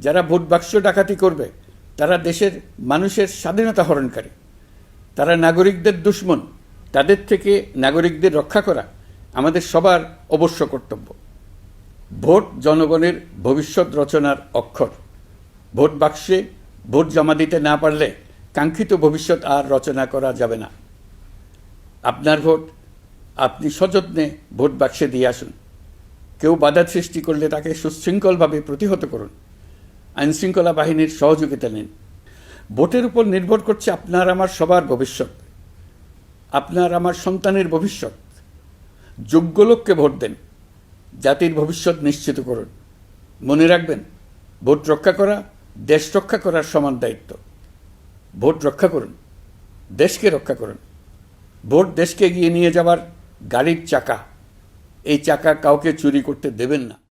যারা ভোট বাক্স ডাকাতি করবে, তারা দেশের মানুষের স্বাধীনতা হরণকারী। তারা নাগরিকদের দুশ্মন, তাদের থেকে নাগরিকদের রক্ষা করা আমাদের সবার অবশ্য কর্তব্য। ভোট জনগণের ভবিষ্যৎ রচনার অক্ষর। ভোট বাক্সে ভোট জমা দিতে না পারলে কাঙ্ক্ষিত ভবিষ্যৎ আর রচনা করা যাবে না। আপনার ভোট, আপনি সযত্নে ভোট বাক্সে দিয়ে আসুন। কেউ বাধা সৃষ্টি করলে তাকে সুশৃঙ্খলভাবে প্রতিহত করুন। আইনশৃঙ্খলা বাহিনীর সহযোগিতা নিন। ভোটের উপর নির্ভর করছে আপনার আমার সবার ভবিষ্যৎ, আপনার আমার সন্তানের ভবিষ্যৎ। যোগ্য লোককে ভোট দেন, জাতির ভবিষ্যৎ নিশ্চিত করুন। মনে রাখবেন, ভোট রক্ষা করা, দেশ রক্ষা করার সমান দায়িত্ব। ভোট রক্ষা করুন, দেশকে রক্ষা করুন। ভোট দেশকে এগিয়ে নিয়ে যাওয়ার গাড়ির চাকা, এই চাকা কাউকে চুরি করতে দেবেন না।